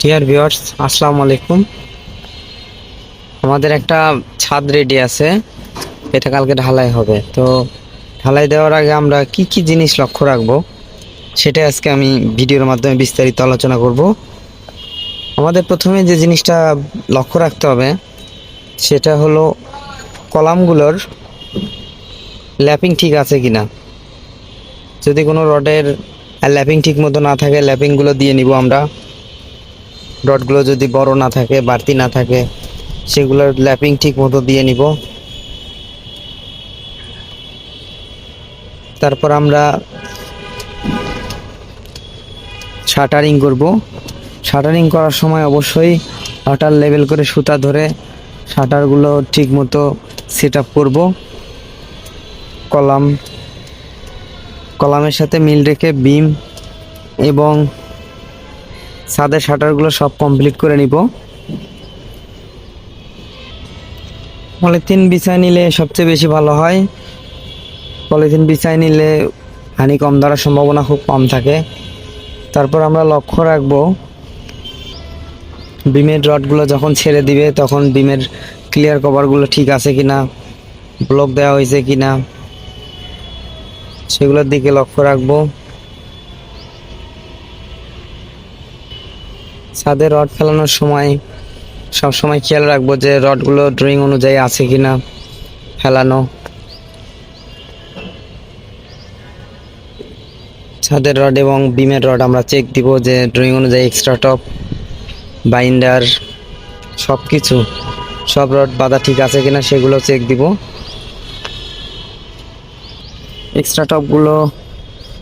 Dear viewers আসসালামু আলাইকুম। আমাদের একটা ছাদ রেডি আছে। এটা কালকে ঢালাই হবে। তো ঢালাই দেওয়ার আগে আমরা কি কি জিনিস লক্ষ্য রাখব সেটা আজকে আমি ভিডিওর মাধ্যমে বিস্তারিত আলোচনা করব। আমাদের প্রথমে যে জিনিসটা লক্ষ্য রাখতে হবে, সেটা হলো কলামগুলোর ল্যাপিং ঠিক আছে কিনা। যদি কোনো রডের ল্যাপিং ঠিক মতো না থাকে, ল্যাপিংগুলো দিয়ে নিব আমরা। রডগুলো যদি বড় না থাকে, বাড়তি না থাকে, সেগুলোর ল্যাপিং ঠিক মতো দিয়ে নিব। তারপর আমরা শাটারিং করব। শাটারিং করার সময় অবশ্যই শাটার লেভেল করে সুতা ধরে শাটারগুলো ঠিক মতো সেট আপ করব। কলাম, কলামের সাথে মিল রেখে, বিম এবং ছাদের শাটারগুলো সব কমপ্লিট করে নিব। পলিথিন বিছায় নিলে সবচেয়ে বেশি ভালো হয়। পলিথিন বিছায় নিলে হানি কম ধরার সম্ভাবনা খুব কম থাকে। তারপর আমরা লক্ষ্য রাখব, বিমের রডগুলো যখন ছেড়ে দিবে তখন বিমের ক্লিয়ার কভারগুলো ঠিক আছে কিনা ব্লক দেওয়া হয়েছে কিনা, সেগুলোর দিকে লক্ষ্য রাখব। ছাদে রড ফেলানোর সময় সব সময় খেয়াল রাখব যে রডগুলো ড্রয়িং অনুযায়ী আছে কিনা ফেলানো। ছাদের রড এবং বিমের রড আমরা চেক দিব যে ড্রয়িং অনুযায়ী এক্সট্রা টপ বাইন্ডার সব কিছু সব রড বাঁধা ঠিক আছে কিনা সেগুলো চেক দিব। এক্সট্রা টপগুলো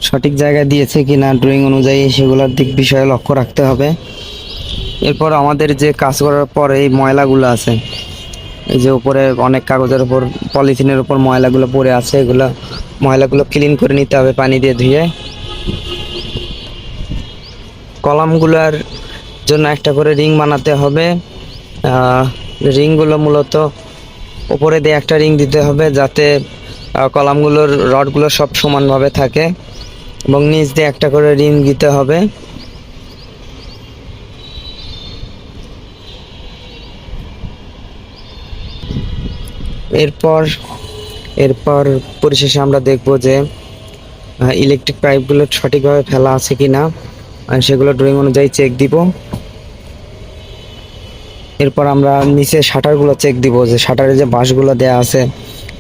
সঠিক জায়গায় দিয়েছে কিনা ড্রয়িং অনুযায়ী সেগুলোর দিক বিষয়ে লক্ষ্য রাখতে হবে। এরপর আমাদের যে কাজ করার পর এই ময়লাগুলো আছে, এই যে উপরে অনেক কাগজের উপর, পলিথিনের উপর ময়লাগুলো পড়ে আছে, এগুলো ময়লাগুলো ক্লিন করে নিতে হবে পানি দিয়ে ধুয়ে। কলামগুলোর জন্য একটা করে রিং বানাতে হবে। রিংগুলো মূলত উপরে দিয়ে একটা রিং দিতে হবে যাতে কলামগুলোর রডগুলো সব সমানভাবে থাকে এবং নিচ দিয়ে একটা করে রিং দিতে হবে। এরপর এরপর পরিশেষে আমরা দেখব যে ইলেকট্রিক পাইপগুলো সঠিকভাবে ফেলা আছে কি না সেগুলো ড্রয়িং অনুযায়ী চেক দিব। এরপর আমরা নিচে শাটারগুলো চেক দিব যে শাটারে যে বাঁশগুলো দেয়া আছে,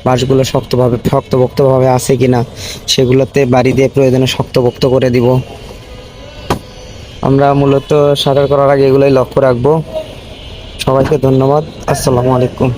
বাঁশগুলো শক্তভাবে শক্তপোক্তভাবে আছে কিনা, সেগুলোতে বাড়ি দিয়ে প্রয়োজনে শক্তপোক্ত করে দিব। আমরা মূলত শাটার করার আগে এগুলোই লক্ষ্য রাখব। সবাইকে ধন্যবাদ। আসসালামু আলাইকুম।